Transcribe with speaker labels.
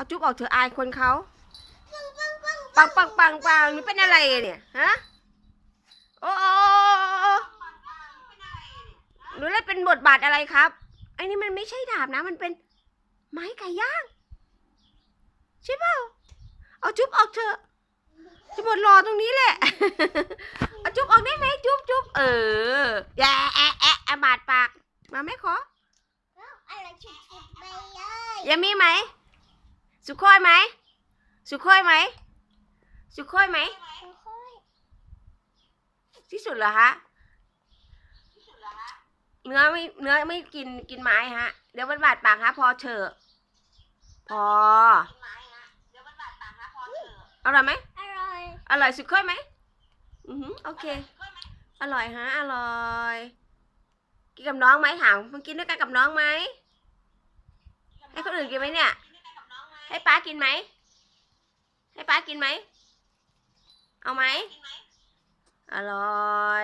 Speaker 1: เอาจุ๊บออกเถอะอายคนเขาปังปังปังปังนี่เป็นอะไรเนี่ยฮะโอ้หนูเล่นเป็นบทบาทอะไรครับไอ้นี่มันไม่ใช่ดาบนะ มันเป็นไม้ไก่ย่างใช่เปล่าเอาจุ๊บออกเถอะจะหมดรอตรงนี้แหละเอาจุ๊บออกได้ไหมจุ๊บจุ๊บเออแย่แอะแอะบาดปากมาไม่ขอ
Speaker 2: อะไรฉุดๆไปเลย
Speaker 1: ยังมีไหม สุโคอยไหม สุโคอยไหม สุโคอยไหม
Speaker 2: ค่อย
Speaker 1: ที่สุดเหรอฮะ เนื้อไม่เนื้อไม่กินกินไม้ฮะ เดี๋ยวมันบาดปากฮะ พอเถอะพออร่อยไหม
Speaker 2: อร่อย
Speaker 1: อร่อยสุดค่อยไหมอือหือโอเค อร่อยฮะ อร่อย กินกับน้องไหมถามมันกินด้วยกันกับน้องไหม ให้คนอื่นกินไหมเนี่ย ให้ป้ากินไหม ให้ป้ากินไหม เอาไหม อร่อย